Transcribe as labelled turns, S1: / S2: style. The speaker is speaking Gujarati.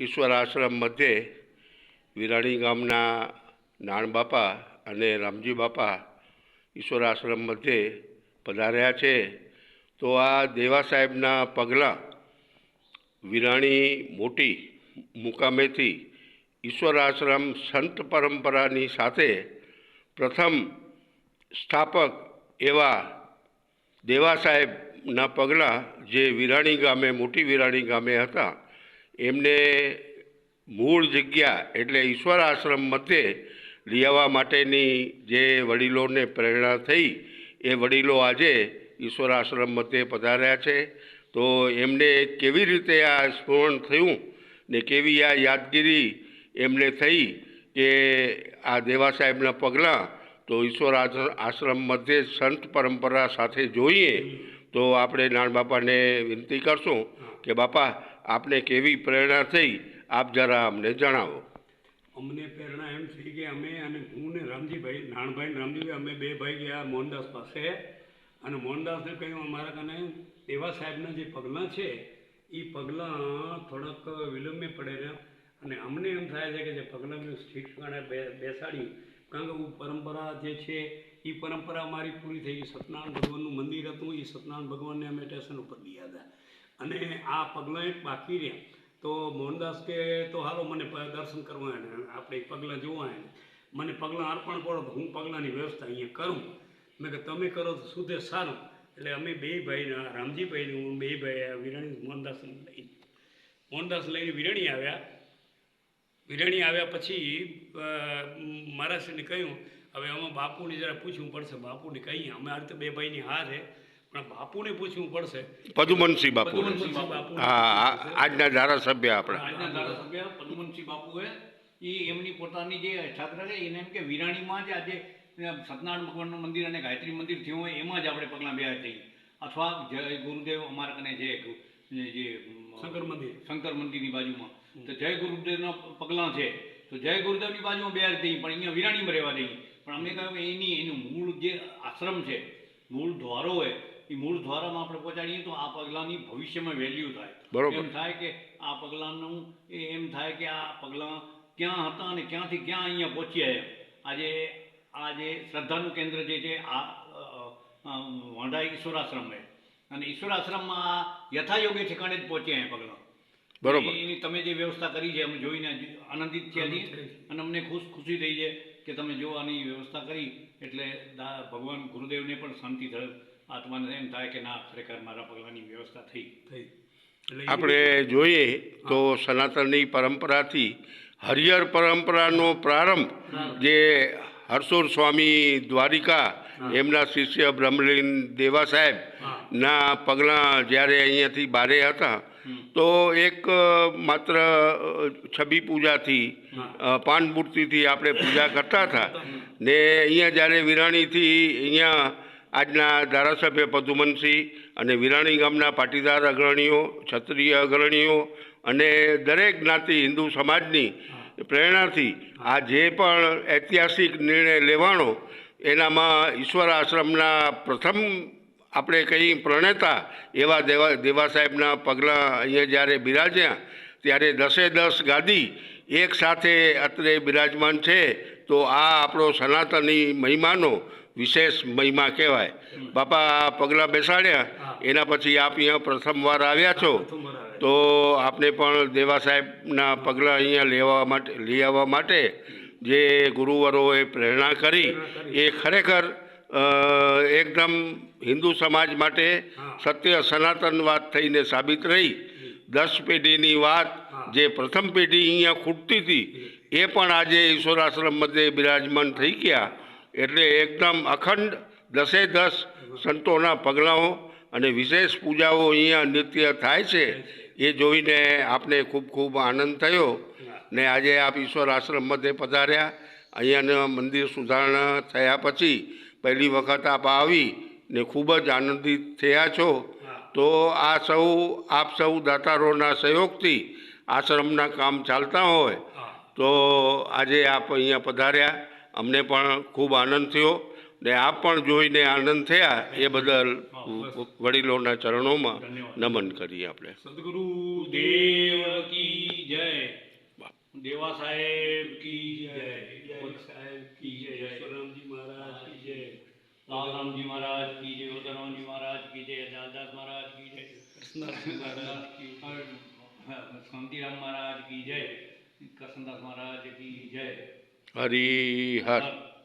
S1: ઈશ્વર આશ્રમ મધ્યે વિરાણી ગામના નાણ બાપા અને રામજી બાપા ઈશ્વર આશ્રમ મધ્યે પધાર્યા છે. તો આ દેવા સાહેબના પગલાં વિરાણી મોટી મુકામેથી ઈશ્વર આશ્રમ સંત પરંપરાની સાથે પ્રથમ સ્થાપક એવા દેવા સાહેબના પગલાં જે વિરાણી ગામે, મોટી વિરાણી ગામે હતા. એમને મૂળ જગ્યા એટલે ઈશ્વર આશ્રમ મતે આવવા માટેની જે વડીલોને પ્રેરણા થઈ, એ વડીલો આજે ઈશ્વર આશ્રમ મતે પધાર્યા છે. તો એમને કેવી રીતે આ સ્મરણ થયું ને કેવી આ યાદગીરી એમને થઈ કે આ દેવા સાહેબના પગલાં તો ઈશ્વર આશ્ર- આશ્રમ મધ્યે સંત પરંપરા સાથે જોઈએ તો આપણે નાનબાપાને વિનંતી કરશું. કે, બાપા, આપને કેવી પ્રેરણા થઈ? આપ જરા અમને જણાવો.
S2: અમને પ્રેરણા એમ થઈ કે અમે અને હું ને રામજીભાઈ નાણભાઈ ને રામજીભાઈ, અમે બે ભાઈ ગયા મોહનદાસ પાસે. અને મોહનદાસને કહ્યું, અમારા કને દેવા સાહેબના જે પગલાં છે એ પગલાં થોડાક વિલંબે પડે છે અને અમને એમ થાય છે કે જે પગલાં ઠીક ઠેકાણે બે, બેસાડી, કારણ કે હું પરંપરા જે છે એ પરંપરા અમારી પૂરી થઈ ગઈ. સત્યનારાયણ ભગવાનનું મંદિર હતું એ સત્યનારાયણ ભગવાનને અમે સ્ટેશન ઉપર ગયા હતા અને આ પગલાં એક બાકી રહ્યા. તો મોહનદાસ કે, તો હાલો મને દર્શન કરવા એને, આપણે પગલાં જોવા એને. મને પગલાં અર્પણ કરો, તો હું પગલાંની વ્યવસ્થા અહીંયા કરું. મેં કે તમે કરો તો સુધે સારું. એટલે અમે બે ભાઈ રામજીભાઈને હું બે ભાઈ વિરાણી, મોહનદાસ લઈને મોહનદાસ લઈને વિરાણી આવ્યા. વિરાણી આવ્યા પછી મહારાષ્ટ્રીને કહ્યું, હવે અમે બાપુને જરા પૂછવું પડશે, બાપુને કહીએ. અમે આ રીતે બે ભાઈની હાર પણ બાપુને પૂછવું પડશે
S1: પદુમનસિંહ બાપુ. હા. આજના ધારાસભ્ય આપણા.
S3: આજના ધારાસભ્ય પદુમનસિંહ બાપુએ એ એમની પોતાની જે છાત્ર છે એને એમ કે વિરાણીમાં જ આજે સત્યનારાયણ ભગવાનનું મંદિર અને ગાયત્રી મંદિર થયું હોય એમાં જ આપણે પગલાં બે થઈ અથવા જય ગુરુદેવ અમારા કને છે જે
S2: શંકર મંદિર.
S3: શંકર મંદિરની બાજુમાં. તો જય ગુરુદેવના પગલાં છે. તો જય ગુરુદેવની બાજુમાં બે થઈ દઈ પણ અહીંયા વિરાણીમાં રહેવા દઈ પણ અમને કહ્યું કે એની એનું મૂળ જે આશ્રમ છે મૂળ દ્વારો હોય એ મૂળ દ્વારામાં આપણે પહોંચાડીએ તો આ પગલાંની ભવિષ્યમાં વેલ્યુ થાય.
S1: બરોબર.
S3: એમ થાય કે આ પગલાંનું એમ થાય કે આ પગલાં ક્યાં હતા અને ક્યાંથી ક્યાં અહીંયા પહોંચ્યા એમ. આજે આ જે શ્રદ્ધાનું કેન્દ્ર જે છે આ અ, ઈશ્વરાશ્રમ છે. અને ઈશ્વરાશ્રમમાં આ યથાયોગ્ય ઠેકાણે જ પહોંચ્યા એ પગલાં.
S1: બરોબર.
S3: એની તમે જે વ્યવસ્થા કરી છે અમે જોઈને આનંદિત થયા છીએ. અને અમને ખુશ ખુશી થઈ છે કે તમે જો આની વ્યવસ્થા કરી એટલે ભગવાન ગુરુદેવને પણ શાંતિ થયો. આત્માને એમ થાય કે ના ખરેખર મારા પગલાંની વ્યવસ્થા થઈ.
S2: થઈ.
S1: આપણે જોઈએ તો સનાતનની પરંપરાથી હરિહર પરંપરાનો પ્રારંભ જે હરસોર સ્વામી દ્વારિકા એમના શિષ્ય બ્રહ્મલીન દેવા સાહેબ ના પગલાં જ્યારે અહીંયાથી બારે હતા તો એક માત્ર છબી પૂજાથી પાન મૂર્તિથી આપણે પૂજા કરતા હતા. ને અહીંયા જ્યારે વિરાણીથી અહીંયા આજના ધારાસભ્ય પદુમનસિંહ અને વિરાણી ગામના પાટીદાર અગ્રણીઓ, ક્ષત્રિય અગ્રણીઓ અને દરેક જ્ઞાતિ હિન્દુ સમાજની પ્રેરણાથી આ જે પણ ઐતિહાસિક નિર્ણય લેવાનો, એનામાં ઈશ્વર આશ્રમના પ્રથમ આપણે કહી પ્રણેતા એવા દેવા દેવા સાહેબના પગલાં અહીંયા જ્યારે બિરાજ્યા, ત્યારે દસે દસ ગાદી એક સાથે અત્રે બિરાજમાન છે. તો આ આપણો સનાતની મહિમાનો વિશેષ મહિમા કહેવાય. બાપા આ પગલાં બેસાડ્યા. એના પછી આપ અહીંયા પ્રથમવાર આવ્યા છો. તો આપને પણ દેવા સાહેબના પગલાં અહીંયા લેવા માટે લઈ આવવા માટે જે ગુરુવરોએ પ્રેરણા કરી એ ખરેખર એકદમ હિન્દુ સમાજ માટે સત્ય સનાતન વાત થઈને સાબિત રહી. દસ પેઢીની વાત જે પ્રથમ પેઢી અહીંયા ખૂટતી હતી, એ પણ આજે ઈશ્વર આશ્રમ મધ્યે બિરાજમાન થઈ ગયા. એટલે એકદમ અખંડ દસે દસ સંતોના પગલાઓ અને વિશેષ પૂજાઓ અહીંયા નિત્ય થાય છે, એ જોઈને આપને ખૂબ ખૂબ આનંદ થયો. ને આજે આપ ઈશ્વર આશ્રમ મધ્યે પધાર્યા. અહીંયાના મંદિર સુધારણા થયા પછી પહેલી વખત આપ આવી ને ખૂબ જ આનંદિત થયા છો. તો આ સૌ, આપ સૌ દાતારોના સહયોગથી આશ્રમના કામ ચાલતા હોય તો આજે આપ અહીંયા પધાર્યા. અમને પણ ખૂબ આનંદ થયો ને આપ પણ જોઈને આનંદ થયા એ બદલ વડીલોના ચરણોમાં નમન કરીએ આપણે.
S2: સદગુરુ
S3: દેવ કી જય. દેવા સાહેબ કી જય. સાહેબ કી જય. યશોરામજી મહારાજ કી જય. લાલરામજી મહારાજ કી
S2: જય. ઉદરામજી મહારાજ
S3: કી જય. દાદાસ મહારાજ કી જય. કૃષ્ણરાજ મહારાજ કી
S1: જય.
S3: શાંતિરામ મહારાજ કી જય. કૃષ્ણદાસ મહારાજ કી જય. હરિહર.